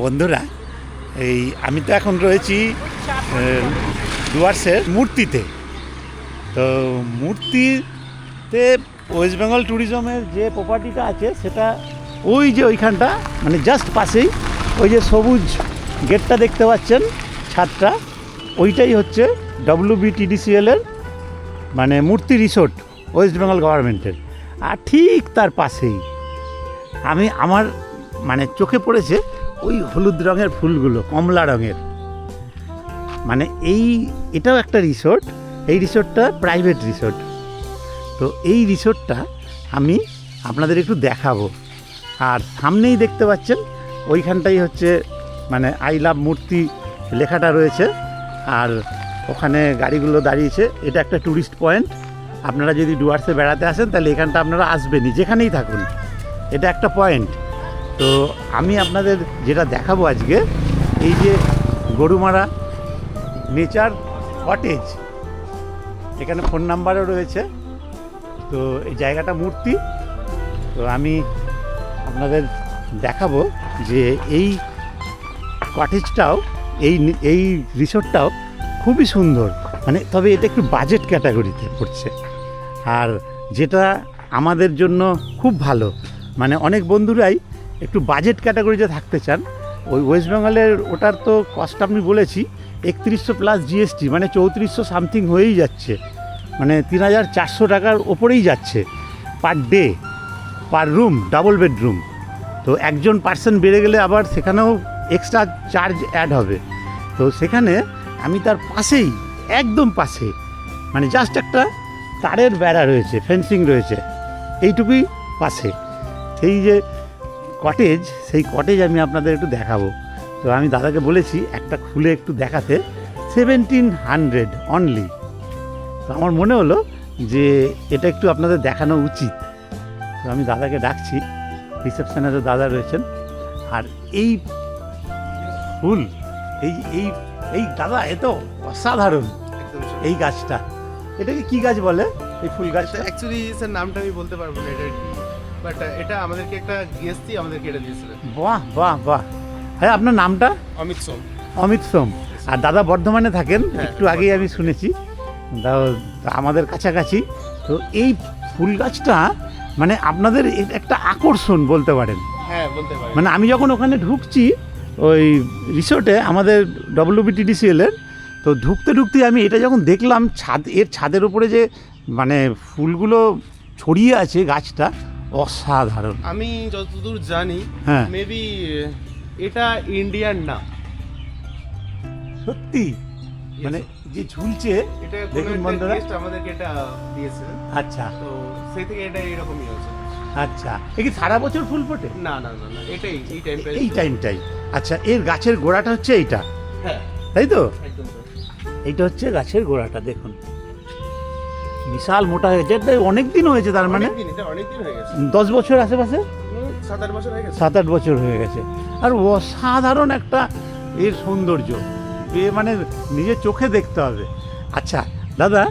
বন্ধুরা, এই আমি তো এখন রয়েছি ডুয়ার্সের মূর্তিতে। তো মূর্তিতে ওয়েস্ট বেঙ্গল ট্যুরিজমের যে প্রপার্টিটা আছে, সেটা ওই যে ওইখানটা মানে জাস্ট পাশেই, ওই যে সবুজ গেটটা দেখতে পাচ্ছেন, ছাদটা, ওইটাই হচ্ছে ডব্লিউ বিটিডিসিএলের মানে মূর্তি রিসোর্ট ওয়েস্ট বেঙ্গল গভর্নমেন্টের আর ঠিক তার পাশেই, আমি আমার মানে চোখে পড়েছে ওই হলুদ রঙের ফুলগুলো, কমলা রঙের। মানে এই, এটাও একটা রিসোর্ট, এই রিসোর্টটা প্রাইভেট রিসোর্ট। তো এই রিসোর্টটা আমি আপনাদের একটু দেখাবো। আর সামনেই দেখতে পাচ্ছেন, ওইখানটাই হচ্ছে মানে আই লাভ মূর্তি লেখাটা রয়েছে। আর ওখানে গাড়িগুলো দাঁড়িয়েছে, এটা একটা ট্যুরিস্ট পয়েন্ট। আপনারা যদি ডুয়ার্সে বেড়াতে আসেন, তাহলে এখানটা আপনারা আসবেনই, যেখানেই থাকুন। এটা একটা পয়েন্ট। তো আমি আপনাদের যেটা দেখাবো আজকে, এই যে গরুমারা নেচার কটেজ, এখানে ফোন নাম্বারও রয়েছে। তো এই জায়গাটা মূর্তি। তো আমি আপনাদের দেখাবো যে এই কটেজটাও, এই এই রিসোর্টটাও খুবই সুন্দর। মানে তবে এটা একটু বাজেট ক্যাটাগরিতে পড়ছে। আর যেটা আমাদের জন্য খুব ভালো। মানে অনেক বন্ধুরাই একটু বাজেট ক্যাটাগরিতে থাকতে চান, ওই ওয়েস্ট বেঙ্গলের ওটার তো কস্ট আমি বলেছি, একত্রিশশো প্লাস জিএসটি মানে চৌত্রিশশো সামথিং হয়েই যাচ্ছে। মানে তিন হাজার চারশো টাকার ওপরেই যাচ্ছে per day per room double bedroom তো একজন পার্সন বেড়ে গেলে আবার সেখানেও এক্সট্রা চার্জ অ্যাড হবে। তো সেখানে আমি তার পাশেই, একদম পাশে মানে জাস্ট একটা তারের বেড়া রয়েছে ফেন্সিং রয়েছে, এইটুকুই পাশে। সেই যে কটেজ সেই কটেজ আমি আপনাদের একটু দেখাবো। তো আমি দাদাকে বলেছি একটা খুলে একটু দেখাতে। সেভেন্টিন হান্ড্রেড অনলি তো আমার মনে হলো যে এটা একটু আপনাদের দেখানো উচিত। তো আমি দাদাকে ডাকছি রিসেপশনে তো দাদা রয়েছেন। আর এই ফুল এই এই এই দাদা এ তো অসাধারণ এই গাছটা। এটাকে কি গাছ বলে? এই ফুল গাছটা? অ্যাকচুয়ালি স্যার নামটা আমি বলতে পারব না এটা বাট এটা আমাদেরকে একটা জিএসটি আমাদেরকে এটা দিয়েছিলেন বাহ বাহ বাহ। হ্যাঁ আপনার নামটা? অমিত সোম। অমিত সোম। আর দাদা বর্ধমানে থাকেন হ্যাঁ, একটু আগেই আমি শুনেছি। আমাদের কাছাকাছি। তো এই ফুল গাছটা মানে আপনাদের একটা আকর্ষণ বলতে পারেন। হ্যাঁ বলতে পারি মানে আমি যখন ওখানে ঢুকছি ওই রিসোর্টে আমাদের ডব্লিউবিটিডিসিএলের তো ঢুকতে ঢুকতে আমি এটা যখন দেখলাম ছাদ এর ছাদের উপরে যে মানে ফুলগুলো ছড়িয়ে আছে গাছটা অসাধারণ। আমি যতদূর জানি হ্যাঁ। মেবি এটা ইন্ডিয়ান না। সত্যি? মানে যে ঝুলছে এটা দেখুন বন্ধুরা। আমাদেরকে এটা দিয়েছে আচ্ছা। তো সেই থেকে এটা এরকমই হয়েছে। আচ্ছা। এ কি সারা বছর ফুল ফোটে? না না না না এটাই এই টাইমটা এই টাইমটাই আচ্ছা এর গাছের গোড়াটা হচ্ছে এইটা। হ্যাঁ। তাই তো? একদম এইটা হচ্ছে গাছের গোড়াটা দেখুন। বিশাল মোটা হয়েছে এটা অনেক দিন হয়েছে তার মানে? গেছে। দশ বছর আশেপাশে? সাত আট বছর হয়ে গেছে। সাত আট বছর হয়ে গেছে। আর অসাধারণ একটা এর সৌন্দর্য। এ মানে নিজের চোখে দেখতে হবে। আচ্ছা দাদা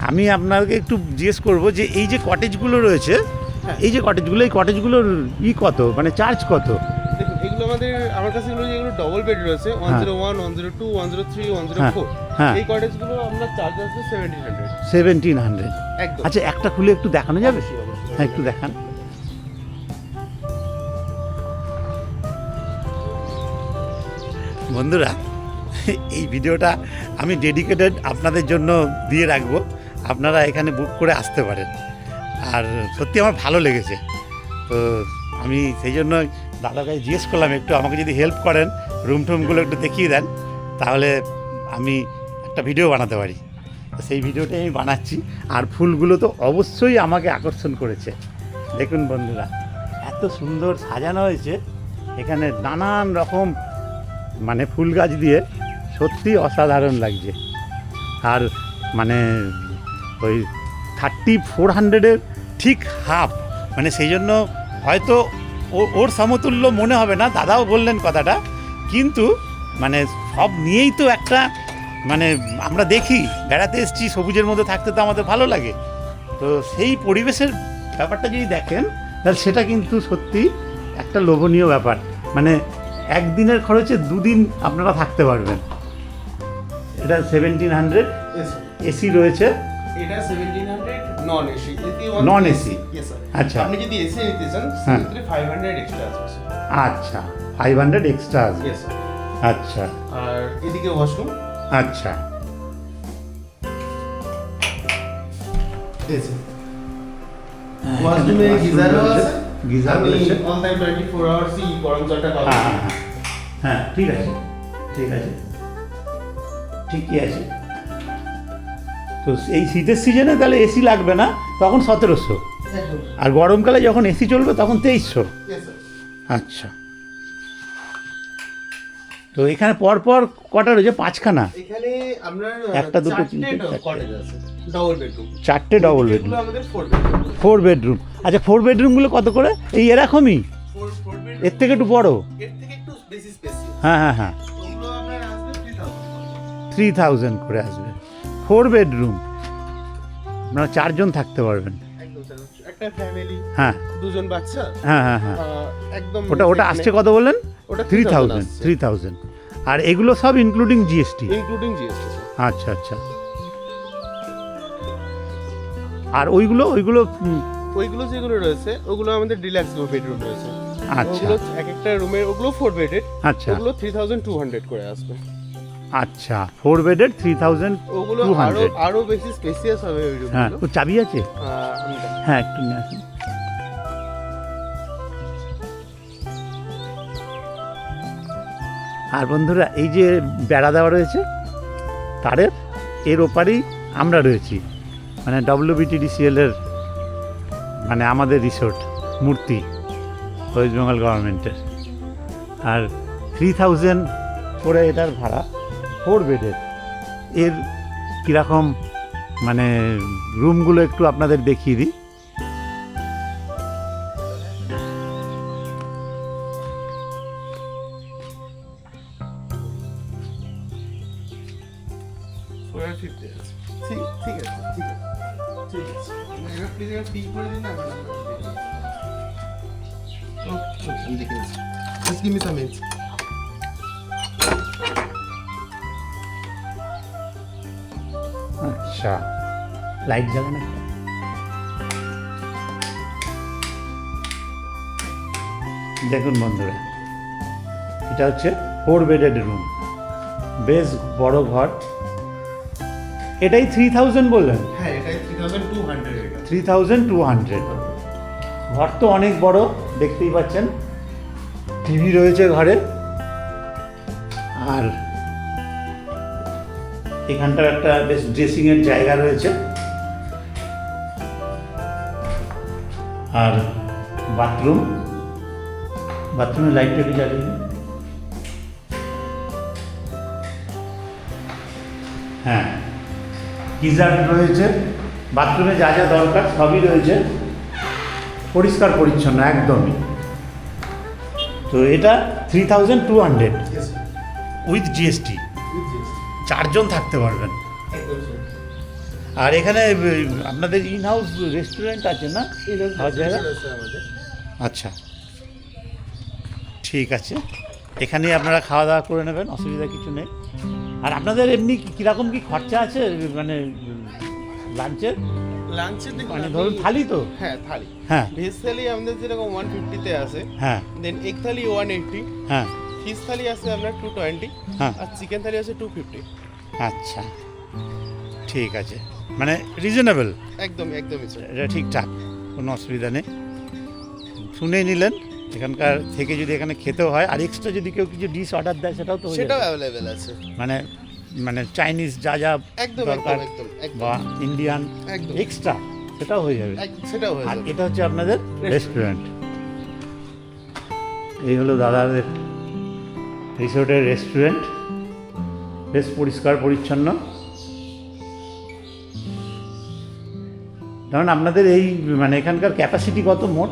আমি আপনাকে একটু জিজ্ঞেস করব যে এই যে কটেজগুলো রয়েছে হ্যাঁ। এই যে কটেজগুলো এই কটেজগুলোর ই কত? মানে চার্জ কত? এগুলো আমাদের আমার কাছে এগুলো যেগুলো ডবল বেড রয়েছে। One zero one one zero two one zero three one zero four. এই কটেজগুলো আমরা চার্জ আছে সেভেন্টিন হান্ড্রেড সেভেন্টিন হান্ড্রেড একদম। আচ্ছা একটা খুলে একটু দেখানো যাবে। হ্যাঁ একটু দেখান। বন্ধুরা এই ভিডিওটা আমি ডেডিকেটেড আপনাদের জন্য দিয়ে রাখব। আপনারা এখানে বুক করে আসতে পারেন। আর সত্যি আমার ভালো লেগেছে। তো আমি সেই জন্য দাদাকে জিজ্ঞেস করলাম, একটু আমাকে যদি হেল্প করেন রুম টুমগুলো একটু দেখিয়ে দেন, তাহলে আমি একটা ভিডিও বানাতে পারি। সেই ভিডিওটাই আমি বানাচ্ছি, আর ফুলগুলো তো অবশ্যই আমাকে আকর্ষণ করেছে। দেখুন বন্ধুরা, এত সুন্দর সাজানো হয়েছে, এখানে নানান রকম মানে ফুল গাছ দিয়ে সত্যি অসাধারণ লাগছে। আর মানে ওই থার্টি ফোর হান্ড্রেডের ঠিক হাফ মানে সেই জন্য হয়তো ওর সমতুল্য মনে হবে না দাদাও বললেন কথাটা। কিন্তু মানে সব নিয়েই তো একটা মানে আমরা দেখি বেড়াতে এসেছি সবুজের মধ্যে থাকতে তো আমাদের ভালো লাগে। তো সেই পরিবেশের ব্যাপারটা যদি দেখেন তাহলে সেটা কিন্তু সত্যি একটা লোভনীয় ব্যাপার। মানে একদিনের খরচে দুদিন আপনারা থাকতে পারবেন। এটা সেভেন্টিন হান্ড্রেড এসি রয়েছে। এটা seventeen hundred non AC Non AC? আচ্ছা। আপনি যদি এসি নিতে চান। সেক্ষেত্রে ফাইভ হান্ড্রেড এক্সট্রা আছে আচ্ছা ফাইভ হান্ড্রেড এক্সট্রা আসবে আচ্ছা। আর এদিকে ওয়াশরুম আচ্ছা। এসি ওয়াশরুমে গিজারও আছে গিজার অন টাইম গরম জলটা হ্যাঁ পাবেন। হ্যাঁ, হ্যাঁ। হ্যাঁ। ঠিক আছে। ঠিক আছে। ঠিকই আছে। তো এই শীতের সিজনে তাহলে এসি লাগবে না তখন সতেরোশো। আর গরমকালে যখন এসি চলবে তখন তেইশশো আচ্ছা। তো এখানে পরপর কটা রয়েছে? পাঁচখানা? এখানে একটা, দুটো, চারটে তিনটে, চারটে। ডবল বেডরুম চারটে ডবল বেডরুম ফোর বেডরুম আচ্ছা ফোর বেডরুমগুলো কত করে? এই এরকমই এর থেকে একটু বড়? হ্যাঁ হ্যাঁ হ্যাঁ। থ্রি থাউজেন্ড করে আসবে। ফোর বেডরুম আপনারা চারজন থাকতে পারবেন। একটা ফ্যামিলি হ্যাঁ। দুজন বাচ্চা হ্যাঁ হ্যাঁ হ্যাঁ। একদম ওটা ওটা আসছে কত বললেন? ওটা থ্রি থাউজেন্ড থ্রি থাউজেন্ড আর এগুলো সব ইনক্লুডিং জিএসটি ইনক্লুডিং জিএসটি আচ্ছা আচ্ছা। আর ওইগুলো ওইগুলো ওইগুলো যেগুলো রয়েছে ওগুলো আমাদের ডিলাক্স বেডরুম রয়েছে। আচ্ছা। এক একটা রুমের ওগুলো ফোর বেডেড আচ্ছা। ওগুলো থ্রি থাউজেন্ড টু হান্ড্রেড করে আসবে। আচ্ছা ফোর বেডেড থ্রি থাউজেন্ড ওগুলো টু আরও হান্ড্রেড আরও বেশি স্পেসিয়াস হবে ওই হ্যাঁ ও চাবি আছে? আহ, আমি দেখাই। হ্যাঁ একটু নিয়ে আসুন। আর বন্ধুরা এই যে বেড়া দেওয়া রয়েছে তারের এর ওপারেই আমরা রয়েছি। মানে ডব্লিউবিটিডিসিএল এর মানে আমাদের রিসোর্ট মূর্তি ওয়েস্ট বেঙ্গল গভর্নমেন্টের। আর থ্রি থাউজেন্ড করে এটার ভাড়া। ফোর বেডের এর কীরকম মানে রুমগুলো একটু আপনাদের দেখিয়ে দিই। ঠিক গিভ মি সাম মিনিটস আচ্ছা। লাইট জ্বালানো। একটা দেখুন বন্ধুরা এটা হচ্ছে ফোর বেডেড রুম বেশ বড় ঘর। এটাই থ্রি থাউজেন্ড বললেন? হ্যাঁ থ্রি থাউজেন্ড টু হান্ড্রেড এটা থ্রি থাউজেন্ড টু হান্ড্রেড ঘর তো অনেক বড় দেখতেই পাচ্ছেন। টিভি রয়েছে ঘরে। এখানটার একটা বেশ ড্রেসিংয়ের জায়গা রয়েছে। আর বাথরুম বাথরুমের লাইটটা একটু জ্বালিয়ে হ্যাঁ গিজার রয়েছে। বাথরুমে যা যা দরকার সবই রয়েছে। পরিষ্কার পরিচ্ছন্ন একদমই। তো এটা three thousand two hundred with GST চারজন থাকতে পারবেন। আর এখানে আপনাদের ইন হাউস রেস্টুরেন্ট আছে না? আচ্ছা। ঠিক আছে। এখানেই আপনারা খাওয়া দাওয়া করে নেবেন অসুবিধা কিছু নেই। আর আপনাদের এমনি কীরকম কি খরচা আছে মানে লাঞ্চের? লাঞ্চের মানে ধরুন থালি তো? হ্যাঁ থালি। হ্যাঁ। ভেজ থালি আমাদের যেরকম ওয়ান ফিফটিতে আছে হ্যাঁ। Then egg thali one eighty হ্যাঁ। ফিশ থালি আছে আপনার টু টোয়েন্টি হ্যাঁ। আর চিকেন থালি আছে টু ফিফটি আচ্ছা। ঠিক আছে। মানে রিজনেবল একদম একদমই স্যার এটা ঠিকঠাক। কোনো অসুবিধা নেই। শুনেই নিলেন। এখানকার থেকে যদি এখানে খেতেও হয় আর এক্সট্রা যদি কেউ কিছু ডিশ অর্ডার দেয় সেটাও তো সেটাও অ্যাভেলেবেল আছে। মানে মানে চাইনিজ যা যা একদম দরকার বা ইন্ডিয়ান এক্সট্রা সেটাও হয়ে যাবে। সেটাও হয়ে যাবে। এটা হচ্ছে আপনাদের রেস্টুরেন্ট এই হলো দাদাদের রিসোর্টের রেস্টুরেন্ট বেশ পরিষ্কার পরিচ্ছন্ন। কারণ আপনাদের এই মানে এখানকার ক্যাপাসিটি কত মোট?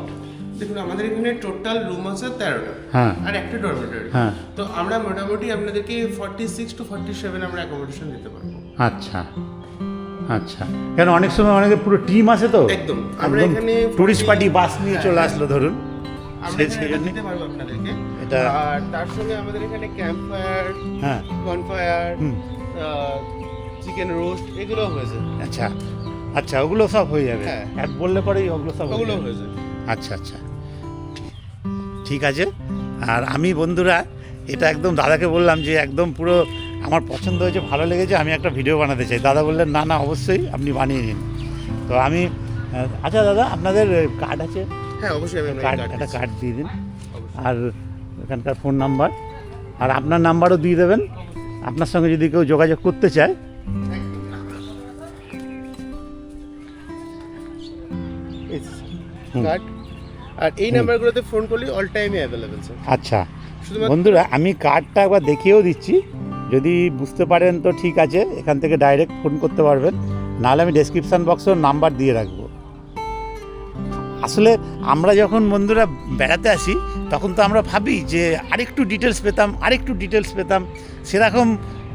দেখুন আমাদের এখানে টোটাল রুম আছে তেরোটা। হ্যাঁ। আর একটা ডরমেটরি হ্যাঁ। তো আমরা মোটামুটি আপনাদেরকে forty six to forty seven আমরা অ্যাকোমোডেশন দিতে পারব। আচ্ছা। আচ্ছা। কেন অনেক সময় অনেকে পুরো টিম আছে তো? একদম। আমরা এখানে টুরিস্ট পার্টি বাস নিয়ে চলে। আসলো ধরুন। আমরা এখানে সেই এটা জন্যই দিতে পারব আপনাদেরকে। এটা আর তার সঙ্গে আমাদের এখানে ক্যাম্প ফায়ার হ্যাঁ বনফায়ার চিকেন রোস্ট এগুলো হয়েছে আচ্ছা আচ্ছা ওগুলো সব হয়ে যাবে। হ্যাঁ। এক বললে পরেই ওগুলো সব হয়ে ওগুলো যাবে। হয়েছে আচ্ছা আচ্ছা। ঠিক আছে। আর আমি বন্ধুরা এটা একদম দাদাকে বললাম যে একদম পুরো আমার পছন্দ হয়েছে ভালো লেগেছে আমি একটা ভিডিও বানাতে চাই। দাদা বললেন না না অবশ্যই আপনি বানিয়ে নিন। তো আমি আচ্ছা দাদা আপনাদের কার্ড আছে? হ্যাঁ অবশ্যই আমি কার্ড একটা কার্ড দিয়ে দিন। আর এখানকার ফোন নাম্বার আর আপনার নাম্বারও দিয়ে দেবেন। আপনার সঙ্গে যদি কেউ যোগাযোগ করতে চায়। কার্ড আর এই নাম্বারগুলোতে ফোন করলে অল টাইমে অ্যাভেলেবেল স্যার আচ্ছা। বন্ধুরা আমি কার্ডটা একবার দেখিয়েও দিচ্ছি। যদি বুঝতে পারেন তো ঠিক আছে। এখান থেকে ডাইরেক্ট ফোন করতে পারবেন। নাহলে আমি ডেসক্রিপশান বক্সেও নাম্বার দিয়ে রাখব। আসলে আমরা যখন বন্ধুরা বেড়াতে আসি, তখন তো আমরা ভাবি যে আরেকটু ডিটেলস পেতাম, আরেকটু ডিটেলস পেতাম। সেরকম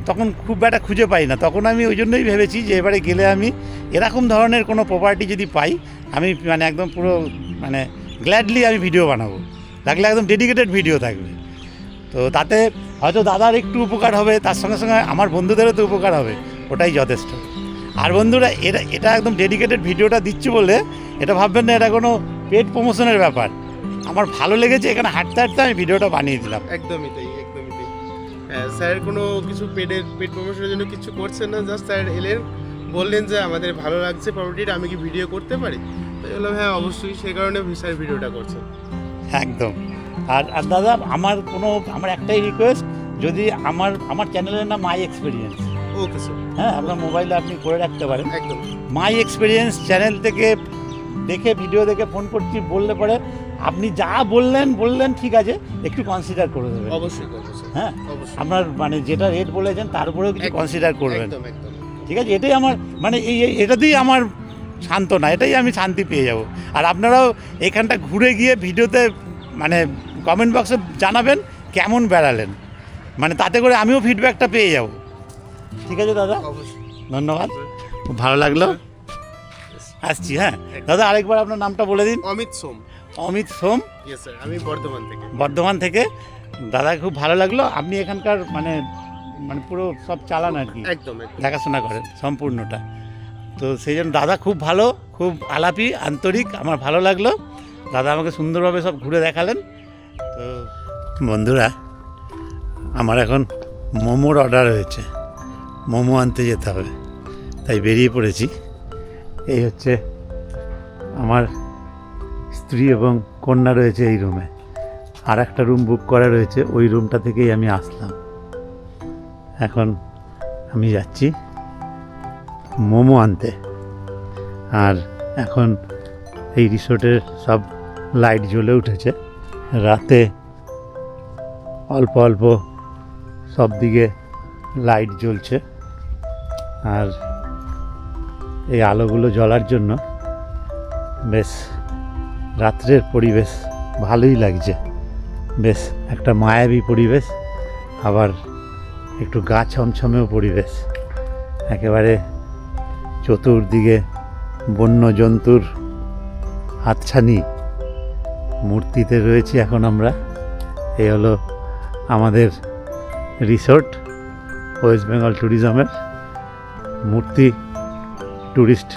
তখন খুব একটা খুঁজে পাই না। তখন আমি ওই জন্যই ভেবেছি যে এবারে গেলে আমি এরকম ধরনের কোনো প্রপার্টি যদি পাই, আমি মানে একদম পুরো মানে গ্ল্যাডলি আমি ভিডিও বানাবো। লাগলে একদম ডেডিকেটেড ভিডিও থাকবে। তো তাতে হয়তো দাদার একটু উপকার হবে, তার সঙ্গে সঙ্গে আমার বন্ধুদেরও তো উপকার হবে, ওটাই যথেষ্ট। আর বন্ধুরা এটা এটা একদম ডেডিকেটেড ভিডিওটা দিচ্ছি বলে এটা ভাববেন না এটা কোনো পেট প্রমোশনের ব্যাপার। আমার ভালো লেগেছে এখানে হাঁটতে হাঁটতে আমি ভিডিওটা বানিয়ে দিলাম। একদমই তাই একদমই তাই। হ্যাঁ স্যার কোনো কিছু পেটের পেট প্রমোশনের জন্য কিছু করছেন না জাস্ট স্যার এলেন বললেন যে আমাদের ভালো লাগছে প্রপার্টিটা আমি কি ভিডিও করতে পারি? তো বললাম হ্যাঁ অবশ্যই সেই কারণে স্যার ভিডিওটা করছেন। একদম। আর আর দাদা আমার কোনো আমার একটাই রিকোয়েস্ট যদি আমার আমার চ্যানেলের নাম মাই এক্সপিরিয়েন্স ওকে স্যার হ্যাঁ আপনার মোবাইলে আপনি করে রাখতে পারেন। একদম। মাই এক্সপিরিয়েন্স চ্যানেল থেকে দেখে ভিডিও দেখে ফোন করছি বললে পরে আপনি যা বললেন বললেন ঠিক আছে একটু কনসিডার করে দেবেন। অবশ্যই হ্যাঁ? আপনার মানে যেটা রেট বলেছেন তার উপরেও কিছু কনসিডার করবেন। ঠিক আছে? এটাই আমার মানে এই এটাতেই আমার সান্ত্বনা এটাই আমি শান্তি পেয়ে যাব। আর আপনারাও এখানটা ঘুরে গিয়ে ভিডিওতে মানে কমেন্ট বক্সে জানাবেন কেমন বেড়ালেন। মানে তাতে করে আমিও ফিডব্যাকটা পেয়ে যাব। ঠিক আছে দাদা? অবশ্যই। ধন্যবাদ। খুব ভালো লাগল। আসছি হ্যাঁ। দাদা আরেকবার আপনার নামটা বলে দিন। অমিত সোম। অমিত সোম? আমি বর্ধমান থেকে। বর্ধমান থেকে। দাদা খুব ভালো লাগল। আপনি এখানকার মানে মানে পুরো সব চালান আর কি। একদম একদম। দেখাশোনা করেন সম্পূর্ণটা। তো সেই জন্য দাদা খুব ভালো খুব আলাপি আন্তরিক আমার ভালো লাগল। দাদা আমাকে সুন্দরভাবে সব ঘুরে দেখালেন। তো বন্ধুরা আমার এখন মোমোর অর্ডার হয়েছে। মোমো আনতে যেতে হবে। তাই বেরিয়ে পড়েছি। এই হচ্ছে আমার স্ত্রী এবং কন্যা রয়েছে এই রুমে। আর একটা রুম বুক করা রয়েছে, ওই রুমটা থেকেই আমি আসলাম। এখন আমি যাচ্ছি মোমো আনতে। আর এখন এই রিসোর্টের সব লাইট জ্বলে উঠেছে। রাতে অল্প অল্প সব দিকে লাইট জ্বলছে। আর এই আলোগুলো জ্বলার জন্য বেশ রাত্রের পরিবেশ ভালোই লাগছে। বেশ একটা মায়াবী পরিবেশ, আবার একটু গা ছমছমেও পরিবেশ। একেবারে চতুর্দিকে বন্য জন্তুর হাতছানি মূর্তিতে রয়েছি এখন আমরা। এই হলো আমাদের রিসোর্ট, ওয়েস্ট বেঙ্গল ট্যুরিজমের মূর্তি ট্যুরিস্ট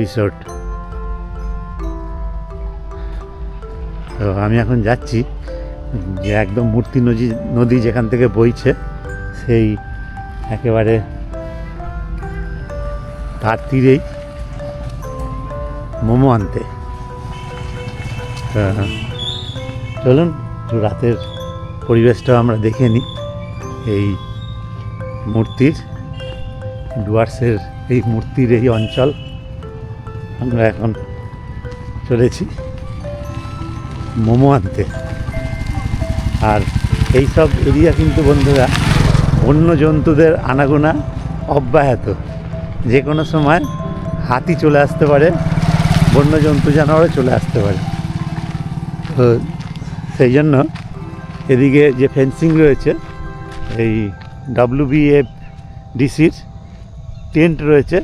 রিসোর্ট। তো আমি এখন যাচ্ছি, যে একদম মূর্তি নদী নদী যেখান থেকে বইছে, সেই একেবারে তার তীরেই মোমো আনতে। চলুন, রাতের পরিবেশটা আমরা দেখে নিই। এই মূর্তির ডুয়ার্সের এই মূর্তির এই অঞ্চল। আমরা এখন চলেছি মোমো আনতে। আর এই সব এরিয়া কিন্তু বন্ধুরা অন্য জন্তুদের আনাগোনা অব্যাহত। যে কোনো সময় হাতি চলে আসতে পারে, বন্য জন্তু জানোয়ারও চলে আসতে পারে। তো সেই জন্য এদিকে যে ফেন্সিং রয়েছে, এই ডাব্লিউবিএফ ডিসির টেন্ট রয়েছে,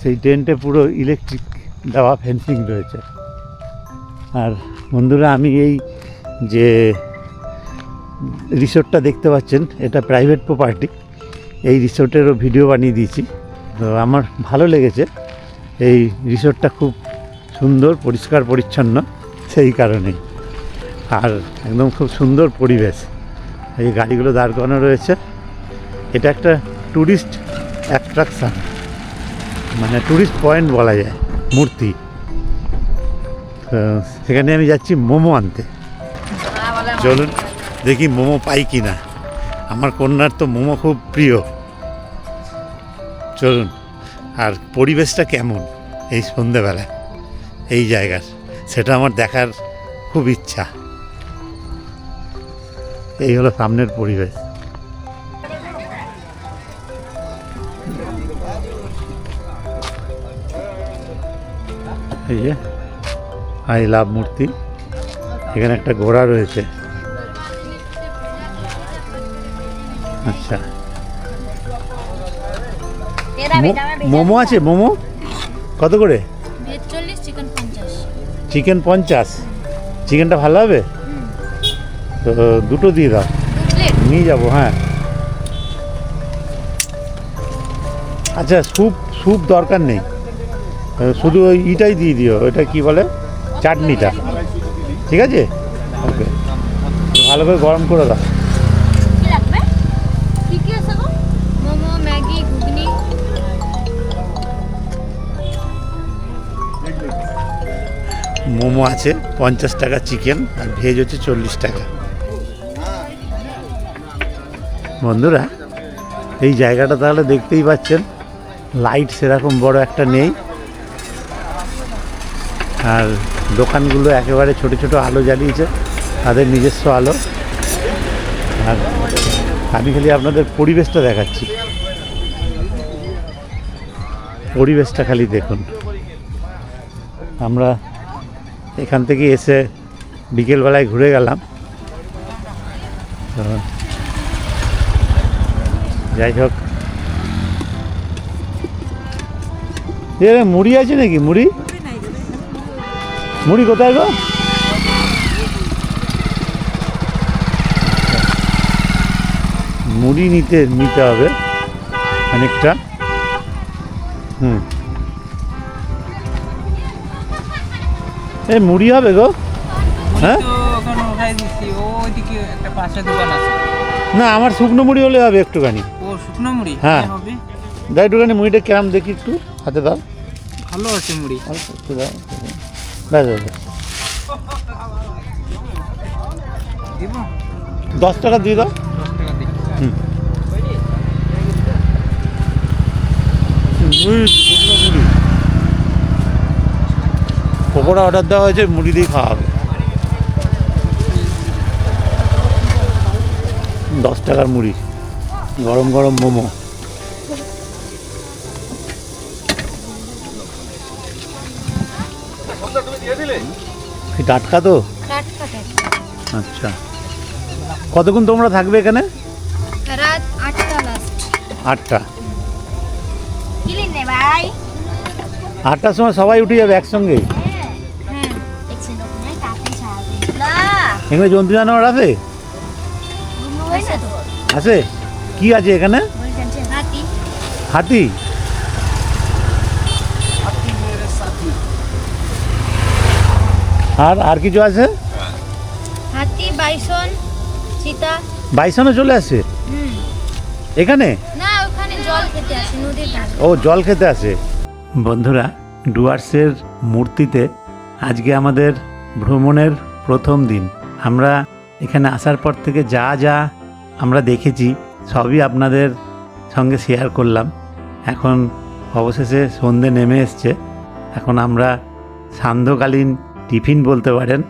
সেই টেন্টে পুরো ইলেকট্রিক দেওয়া ফেন্সিং রয়েছে। আর বন্ধুরা, আমি এই যে রিসোর্টটা দেখতে পাচ্ছেন, এটা প্রাইভেট প্রপার্টি এই রিসোর্টেরও ভিডিও বানিয়ে দিয়েছি। তো আমার ভালো লেগেছে, এই রিসোর্টটা খুব সুন্দর, পরিষ্কার, পরিচ্ছন্ন, সেই কারণেই। আর একদম খুব সুন্দর পরিবেশ, এই গাড়িগুলো দাঁড় করানো রয়েছে। এটা একটা ট্যুরিস্ট অ্যাট্রাকশান মানে ট্যুরিস্ট পয়েন্ট বলা যায়, মূর্তি। সেখানে আমি যাচ্ছি মোমো আনতে। চলুন দেখি মোমো পাই কি না আমার কন্যার তো মোমো খুব প্রিয়। চলুন, আর পরিবেশটা কেমন এই সন্ধেবেলায়, এই জায়গার? সেটা আমার দেখার খুব ইচ্ছা। এই হলো সামনের পরিবেশ। এই যে আই লাভ মূর্তি। এখানে একটা ঘোড়া রয়েছে। আচ্ছা। মোমো আছে মোমো? কত করে? চিকেন পঞ্চাশ। চিকেনটা ভালো হবে? তো দুটো দিয়ে দাও। নিয়ে যাব হ্যাঁ। আচ্ছা স্যুপ স্যুপ দরকার নেই। শুধু ওই ইটাই দিয়ে দিও ওটা কি বলে? চাটনিটা। ঠিক আছে? ওকে। ভালো করে গরম করে দাও। মোমো আছে পঞ্চাশ টাকা চিকেন আর ভেজ হচ্ছে চল্লিশ টাকা। বন্ধুরা এই জায়গাটা তাহলে দেখতেই পাচ্ছেন লাইট সেরকম বড় একটা নেই। আর দোকানগুলো একেবারে ছোট ছোট আলো জ্বালিয়েছে, তাদের নিজস্ব আলো। আর আমি খালি আপনাদের পরিবেশটা দেখাচ্ছি। পরিবেশটা খালি দেখুন। আমরা এখান থেকে এসে বিকেলবেলায় ঘুরে গেলাম। যাই হোক। এ, মুড়ি আছে নাকি? মুড়ি? মুড়ি কোথায় গো? মুড়ি নিতে নিতে হবে অনেকটা হুম। এ মুড়ি হবে গো? হ্যাঁ? না আমার শুকনো মুড়ি হলে হবে একটুখানি। ও শুকনো মুড়ি? হ্যাঁ। হবে। দাও একটুখানি মুড়িটা কেরাম দেখি একটু হাতে দাও। ভালো আছে মুড়ি। একটু দাও। ব্যাস দশ টাকা দিয়ে দাও। পকোড়া অর্ডার দেওয়া হয়েছে, মুড়ি দিয়ে খাওয়া হবে। দশ টাকার মুড়ি। গরম গরম মোমো। টাটকা তো? টাটকা টাটকা। আচ্ছা। কতক্ষণ তোমরা থাকবে এখানে? রাত আটটা লাস্ট আটটা। ভাই। আটটার সময় সবাই উঠে যাবে একসঙ্গে? হ্যাঁ না। এখানে জন্তু জানোয়ার আছে? আছে? কি আছে এখানে? হাতি হাতি আর আর কিছু আছে? হাতি বাইসন চিতা। বাইসনও চলে আসে? এখানে? না ওখানে জল খেতে আসে নদীর ধারে। ও জল খেতে আসে। বন্ধুরা ডুয়ার্সের মূর্তিতে আজকে আমাদের ভ্রমণের প্রথম দিন। আমরা এখানে আসার পর থেকে যা যা আমরা দেখেছি সবই আপনাদের সঙ্গে শেয়ার করলাম। এখন অবশেষে সন্ধে নেমে এসছে। এখন আমরা সান্ধ্যকালীন টিফিন বলতে পারেন,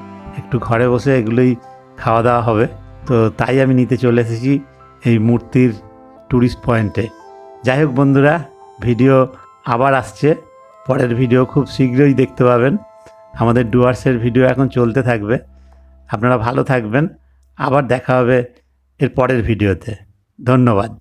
একটু ঘরে বসে এগুলোই খাওয়া দাওয়া হবে। তো তাই আমি নিতে চলে এসেছি এই মূর্তির ট্যুরিস্ট পয়েন্টে যাই হোক বন্ধুরা, ভিডিও আবার আসছে। পরের ভিডিও খুব শীঘ্রই দেখতে পাবেন। আমাদের ডুয়ার্সের ভিডিও এখন চলতে থাকবে। আপনারা ভালো থাকবেন। আবার দেখা হবে এর পরের ভিডিওতে। ধন্যবাদ।